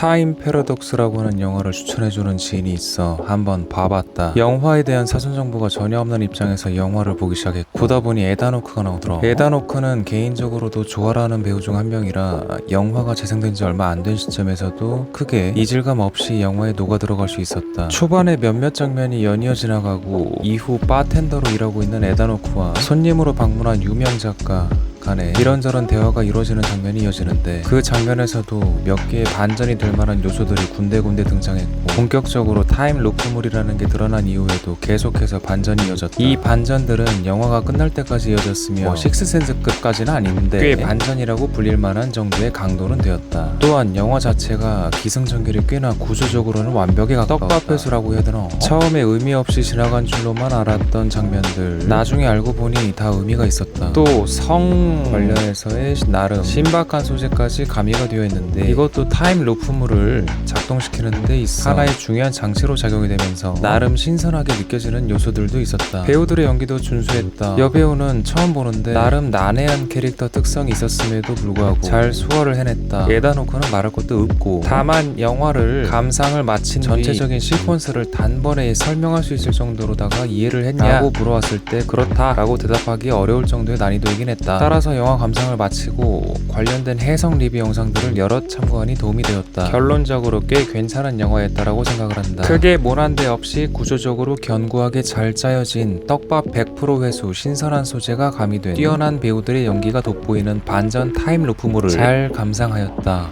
타임 패러독스라고 하는 영화를 추천해주는 지인이 있어 한번 봐봤다. 영화에 대한 사전 정보가 전혀 없는 입장에서 영화를 보기 시작했고 보다 보니 에다노크가 나오더라. 에다노크는 개인적으로도 좋아라는 배우 중 한 명이라 영화가 재생된 지 얼마 안 된 시점에서도 크게 이질감 없이 영화에 녹아 들어갈 수 있었다. 초반에 몇몇 장면이 연이어 지나가고 이후 바텐더로 일하고 있는 에다노크와 손님으로 방문한 유명 작가 간에 이런저런 대화가 이루어지는 장면이 이어지는데 그 장면에서도 몇 개의 반전이 될 만한 요소들이 군데군데 등장했고 본격적으로 타임 루프물이라는 게 드러난 이후에도 계속해서 반전이 이어졌다. 이 반전들은 영화가 끝날 때까지 이어졌으며 뭐 식스센스급까지는 아닌데 꽤 반전이라고 불릴 만한 정도의 강도는 되었다. 또한 영화 자체가 기승전결이 꽤나 구조적으로는 완벽에 가까웠다. 떡밥회수라고 해야 되나 처음에 의미 없이 지나간 줄로만 알았던 장면들 나중에 알고 보니 다 의미가 있었다. 또 성 관련해서의 나름 신박한 소재까지 가미가 되어 있는데 이것도 타임 루프물을 작동시키는 데 있어 하나의 중요한 장치로 작용이 되면서 나름 신선하게 느껴지는 요소들도 있었다. 배우들의 연기도 준수했다. 여배우는 처음 보는데 나름 난해한 캐릭터 특성이 있었음에도 불구하고 잘 소화를 해냈다. 에다노크는 말할 것도 없고 다만 영화를 감상을 마친 전체적인 시퀀스를 단번에 설명할 수 있을 정도로다가 이해를 했냐고 물어왔을 때 그렇다라고 대답하기 어려울 정도의 난이도이긴 했다 따라서 영화 감상을 마치고 관련된 해석 리뷰 영상들을 여러 참고하니 도움이 되었다. 결론적으로 꽤 괜찮은 영화였다라고 생각을 한다. 크게 모난 데 없이 구조적으로 견고하게 잘 짜여진 떡밥 100% 회수 신선한 소재가 가미된 뛰어난 배우들의 연기가 돋보이는 반전 타임 루프물을 잘 감상하였다